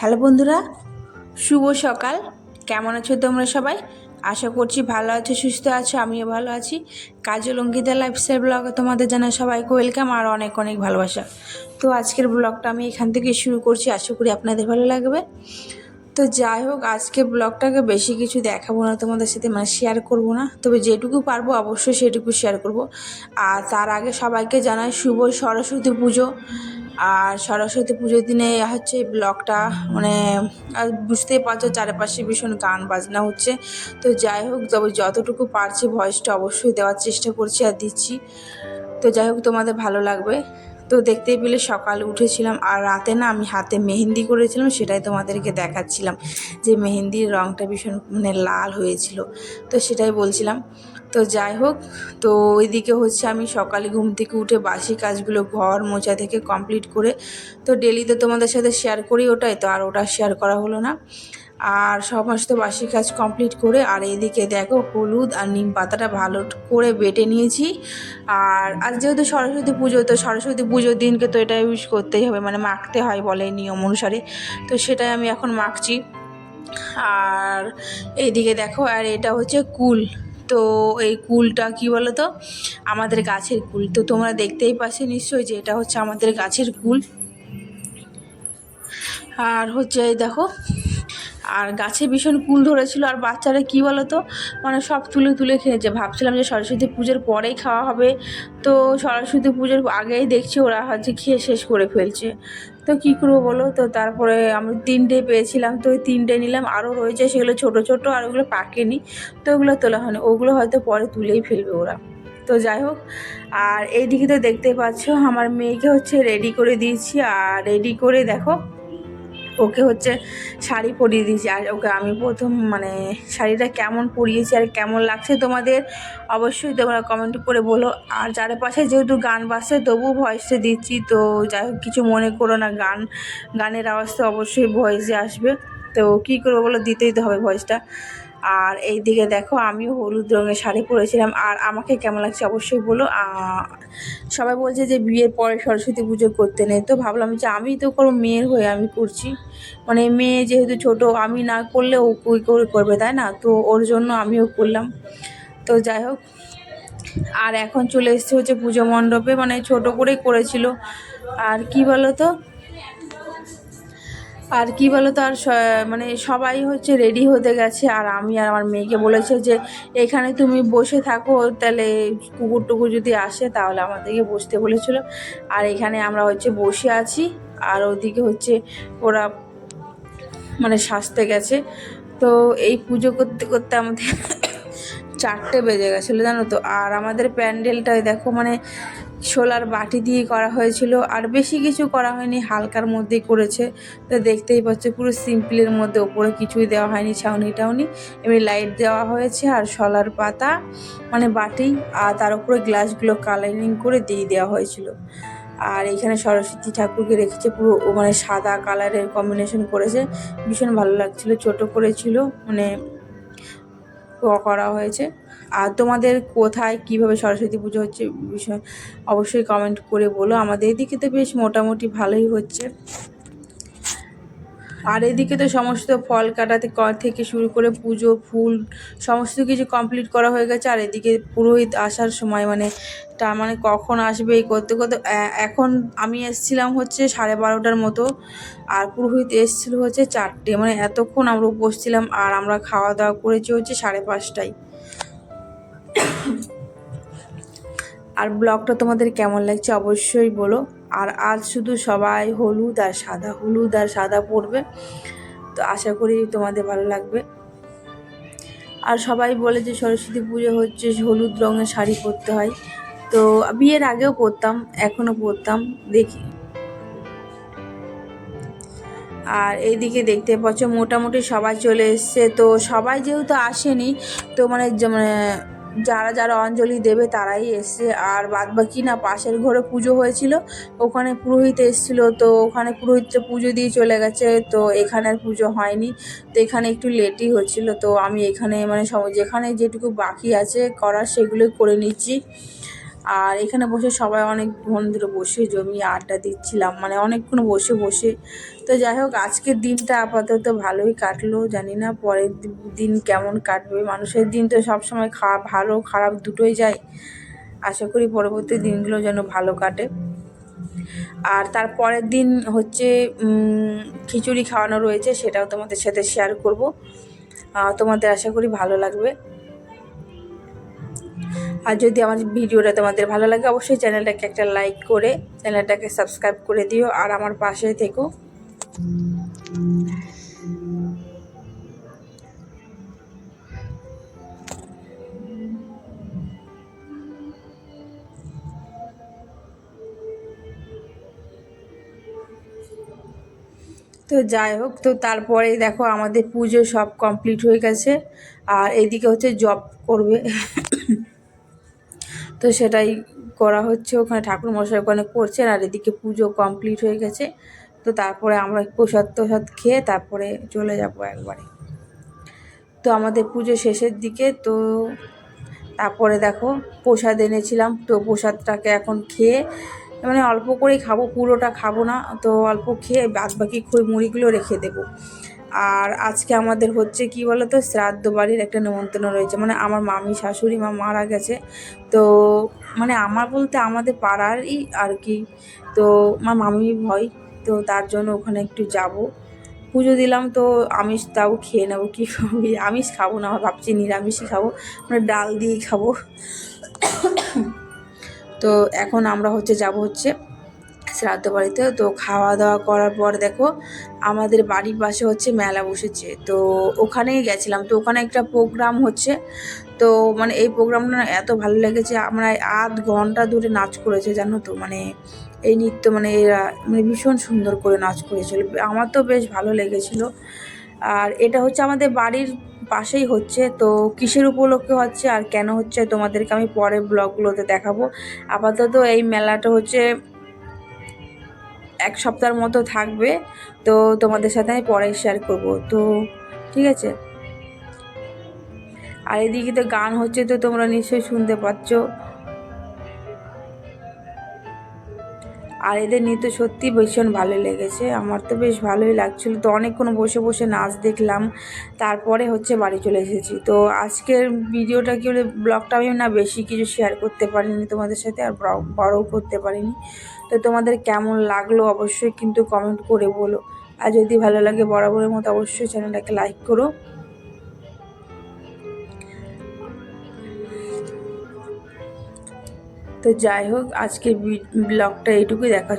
Hello বন্ধুরা, শুভ সকাল। কেমন আছো তোমরা সবাই? আশা করছি ভালো আছো, সুস্থ আছো, আমিও ভালো আছি। কাজল অঙ্কিতা লাইফস্টাইল ব্লগে তোমাদের জানা সবাইকে ওয়েলকাম আর অনেক অনেক ভালোবাসা। তো আজকের ব্লগটা আমি এখান থেকে শুরু করছি, আশা করি আপনাদের ভালো লাগবে। তো যাই হোক আজকে ব্লগটাকে বেশি কিছু দেখাবো না, তোমাদের সাথে মানে শেয়ার করব না। তবে যেটুকু পারব অবশ্যই সেটুকু শেয়ার করব। আর তার আগে সবাইকে জানাই শুভ সরস্বতী পুজো। আর সরস্বতী পুজোর দিনে হচ্ছে এই ব্লগটা মানে বুঝতেই পারছ চারপাশে ভীষণ গান বাজনা হচ্ছে। তো যাই হোক, তবে যতটুকু পারছি ভয়েসটা অবশ্যই দেওয়ার চেষ্টা করছি আর দিচ্ছি। তো যাই হোক, তোমাদের ভালো লাগবে। তো দেখতেই পেলে সকালে উঠেছিলাম আর রাতে না আমি হাতে মেহেন্দি করেছিলাম, সেটাই তোমাদেরকে দেখাচ্ছিলাম যে মেহেন্দির রঙটা ভীষণ মানে লাল হয়েছিল। তো সেটাই বলছিলাম। তো যাই হোক, তো ওইদিকে হচ্ছে আমি সকালে ঘুম থেকে উঠে বাসি কাজগুলো ঘর মোছা থেকে কমপ্লিট করে, তো ডেলি তো তোমাদের সাথে শেয়ার করি ওটাই তো, আর ওটা শেয়ার করা হলো না। আর সমস্ত বাসি কাজ কমপ্লিট করে, আর এইদিকে দেখো হলুদ আর নিম পাতাটা ভালো করে বেটে নিয়েছি। আর আর যেহেতু সরস্বতী পুজো, তো সরস্বতী পুজোর দিনকে তো এটা ইউজ করতেই হবে মানে মাখতে হয় বলে নিয়ম অনুসারে, তো সেটাই আমি এখন মাখছি। আর এইদিকে দেখো, আর এটা হচ্ছে কুল। তো এই কুলটা কি বলো তো আমাদের গাছের কুল। তো তোমরা দেখতেই পাচ্ছ নিশ্চয়ই যে এটা হচ্ছে আমাদের গাছের কুল। আর হচ্ছে দেখো আর গাছে ভীষণ কুল ধরেছিল, আর বাচ্চারা কী বলো তো মানে সব তুলে তুলে খেয়েছে। ভাবছিলাম যে সরস্বতী পুজোর পরেই খাওয়া হবে। তো সরস্বতী পুজোর আগেই দেখছি ওরা হচ্ছে খেয়ে শেষ করে ফেলছে। তো কী করব বলো? তো তারপরে আমি তিনটে পেয়েছিলাম, তো ওই তিনটে নিলাম। আরও রয়েছে সেগুলো ছোট ছোট, আর ওগুলো পাকেনি। তো ওগুলো তোলা হয়নি। ওগুলো হয়তো পরে তুলেই ফেলবে ওরা। তো যাই হোক, আর এইদিকে তো দেখতে পাচ্ছ, আমার মেয়েকে হচ্ছে রেডি করে দিয়েছি। আর রেডি করে দেখো ওকে হচ্ছে শাড়ি পরিয়ে দিয়েছি। আর ওকে আমি প্রথম মানে শাড়িটা কেমন পরিয়েছি আর কেমন লাগছে তোমাদের অবশ্যই তোমরা কমেন্ট করে বলো। আর চারপাশে যেহেতু গান বাজছে তবু ভয়েসে দিচ্ছি। তো যাই হোক, কিছু মনে করো না, গান, গানের আওয়াজ তো অবশ্যই ভয়েসে আসবে। তো কী করব বলো? দিতেই তো হবে ভয়েসটা আর এই দিকে দেখো, আমিও হলুদ রঙের শাড়ি পরেছিলাম। আর আমাকে কেমন লাগছে অবশ্যই বলো। সবাই বলছে যে বিয়ের পরে সরস্বতী পুজো করতে নেই। তো ভাবলাম যে আমি তো কোনো মেয়ের হয়ে আমি করছি। মানে মেয়ে যেহেতু ছোট, আমি না করলে ও কই করে করবে, তাই না? তো ওর জন্য আমিও করলাম। তো যাই হোক, আর এখন চলে এসছে হচ্ছে পুজো মণ্ডপে। মানে ছোট করেই করেছিল। আর কি বলো তো আর কি বলো তো আর মানে সবাই হচ্ছে রেডি হতে গেছে। আর আমি আর আমার মেয়েকে বলেছে যে, এখানে তুমি বসে থাকো, তাহলে কুকুর টুকুর যদি আসে, তাহলে আমাদেরকে বসতে বলেছিল। আর এখানে আমরা হচ্ছে বসে আছি, আর ওদিকে হচ্ছে ওরা মানে সাজতে গেছে। তো এই পুজো করতে করতে আমাদের চারটে বেজে গেছিল, জানো তো? আর আমাদের প্যান্ডেলটায় দেখো মানে শোলার বাটি দিয়ে করা হয়েছিল আর বেশি কিছু করা হয়নি, হালকার মধ্যেই করেছে। তো দেখতেই পাচ্ছে, পুরো সিম্পলের মধ্যে ওপরে কিছুই দেওয়া হয়নি, ছাউনি টাউনি। এমনি লাইট দেওয়া হয়েছে আর শলার পাতা মানে বাটি আর তার উপরে গ্লাসগুলো কালারিং করে দিয়ে দেওয়া হয়েছিল। আর এখানে সরস্বতী ঠাকুরকে রেখেছে, পুরো মানে সাদা কালারের কম্বিনেশন করেছে। ভীষণ ভালো লাগছিল, ছোট করেছিল মানে করা হয়েছে। আর তোমাদের কোথায় কীভাবে সরস্বতী পুজো হচ্ছে বিষয় অবশ্যই কমেন্ট করে বলো। আমাদের এদিকে তো বেশ মোটামুটি ভালোই হচ্ছে। আর এদিকে তো সমস্ত ফল কাটাতে থেকে শুরু করে পুজো, ফুল, সমস্ত কিছু কমপ্লিট করা হয়ে গেছে। আর এদিকে পুরোহিত আসার সময় মানে তা মানে কখন আসবে, এই করতে করতে এখন আমি এসছিলাম হচ্ছে সাড়ে বারোটার মতো। আর পুরোহিত এসেছিল হচ্ছে চারটে। মানে এতক্ষণ আমরা বসছিলাম আর আমরা খাওয়া দাওয়া করেছি হচ্ছে সাড়ে পাঁচটায়। আর ব্লগটা তোমাদের কেমন লাগছে অবশ্যই বলো। আর আজ শুধু সবাই হলুদ আর সাদা, হলুদ আর সাদা পরবে। তো আশা করি তোমাদের ভালো লাগবে। আর সবাই বলে যে সরস্বতী পুজো হচ্ছে হলুদ রঙের শাড়ি পরতে হয়। তো বিয়ের আগেও পরতাম, এখনও পরতাম, দেখি। আর এইদিকে দেখতে পাচ্ছ, মোটামুটি সবাই চলে এসছে। তো সবাই যেহেতু আসেনি, তো মানে মানে যারা যারা অঞ্জলি দেবে তারাই এসছে। আর বাদবাকি না, পাশের ঘরে পুজো হয়েছিল, ওখানে পুরোহিত এসেছিল, তো ওখানে পুরোহিতটা পুজো দিয়ে চলে গেছে, তো এখানে আর পুজো হয়নি। তো এখানে একটু লেটই হচ্ছিল, তো আমি এখানে মানে সব যেখানে যেটুকু বাকি আছে করার সেগুলোই করে নিচ্ছি। আর এখানে বসে সবাই অনেক বন্ধুরা বসে জমিয়ে আড্ডা দিচ্ছিলাম মানে অনেকক্ষণ বসে বসে। তো যাই হোক, আজকের দিনটা আপাতত ভালোই কাটলো, জানি না পরের দিন কেমন কাটবে। মানুষের দিন তো সবসময় খারাপ ভালো, খারাপ দুটোই যায়। আশা করি পরবর্তী দিনগুলো যেন ভালো কাটে। আর তার পরের দিন হচ্ছে খিচুড়ি খাওয়ানো রয়েছে, সেটাও তোমাদের সাথে শেয়ার করব। তোমাদের আশা করি ভালো লাগবে। আর যদি আমার ভিডিওটা তোমাদের ভালো লাগে, অবশ্যই চ্যানেলটাকে একটা লাইক করে চ্যানেলটাকে সাবস্ক্রাইব করে দিও আর আমার পাশে থেকো। তো যাই হোক, তো তারপরে দেখো আমাদের পুজো সব কমপ্লিট হয়ে গেছে। আর এইদিকে হচ্ছে জব করবে। তো সেটাই করা হচ্ছে। ওখানে ঠাকুর মশাই ওখানে করছেন আর এদিকে পুজো কমপ্লিট হয়ে গেছে। তো তারপরে আমরা প্রসাদ টসাদ খেয়ে তারপরে চলে যাব একবারে। তো আমাদের পুজো শেষের দিকে তো তারপরে দেখো প্রসাদ এনেছিলাম। তো প্রসাদটাকে এখন খেয়ে মানে অল্প করেই খাব, পুরোটা খাব না। তো অল্প খেয়ে বাদ বাকি খই মুড়িগুলো রেখে দেবো। আর আজকে আমাদের হচ্ছে কি বলো তো শ্রাদ্ধ বাড়ির একটা নেমন্তন্ন রয়েছে। মানে আমার মামি, শাশুড়ি মা মারা গেছে। তো মানে আমার বলতে আমাদের পাড়ারই আর কি। তো আমার মামি ভয়, তো তার জন্য ওখানে একটু যাব। পুজো দিলাম তো আমিষ তাও খেয়ে নেব। কী খাবি আমিষ খাব না ভাবছি নিরামিষই খাব। মানে ডাল দিয়েই খাব। তো এখন আমরা হচ্ছে যাব হচ্ছে শ্রাদ্ধ বাড়িতে। তো খাওয়া দাওয়া করার পর দেখো, আমাদের বাড়ির পাশে হচ্ছে মেলা বসেছে। তো ওখানেই গেছিলাম। তো ওখানে একটা প্রোগ্রাম হচ্ছে। তো মানে এই প্রোগ্রামটা এত ভালো লেগেছে। আমরা আধ ঘণ্টা ধরে নাচ করেছে, জানো তো? মানে এই নৃত্য মানে এরা মানে ভীষণ সুন্দর করে নাচ করেছিল। আমার তো বেশ ভালো লেগেছিল। আর এটা হচ্ছে আমাদের বাড়ির পাশেই হচ্ছে। তো কিসের উপলক্ষে হচ্ছে আর কেন হচ্ছে তোমাদেরকে আমি পরে ব্লগগুলোতে দেখাবো। আপাতত এই মেলাটা হচ্ছে এক সপ্তাহের মতো থাকবে, তো তোমাদের সাথে আমি পরে শেয়ার করব, তো ঠিক আছে? আর এদিকে তো গান হচ্ছে তো তোমরা নিশ্চয়ই শুনতে পাচ্ছ। আর এদের নৃত্য সত্যি ভীষণ ভালো লেগেছে। আমার তো বেশ ভালোই লাগছিল। তো অনেকক্ষণ বসে বসে নাচ দেখলাম। তারপরে হচ্ছে বাড়ি চলে এসেছি। তো আজকের ভিডিওটা কি বলে, ব্লগটা আমি না বেশি কিছু শেয়ার করতে পারিনি তোমাদের সাথে আর বড়ও করতে পারিনি। তো তোমাদের কেমন লাগল অবশ্যই কিন্তু কমেন্ট করে বলো। আর যদি ভালো লাগে বরাবরের মতো অবশ্যই চ্যানেলটাকে লাইক করো। তো যাই হোক আজকের ব্লগটা এইটুকুই দেখা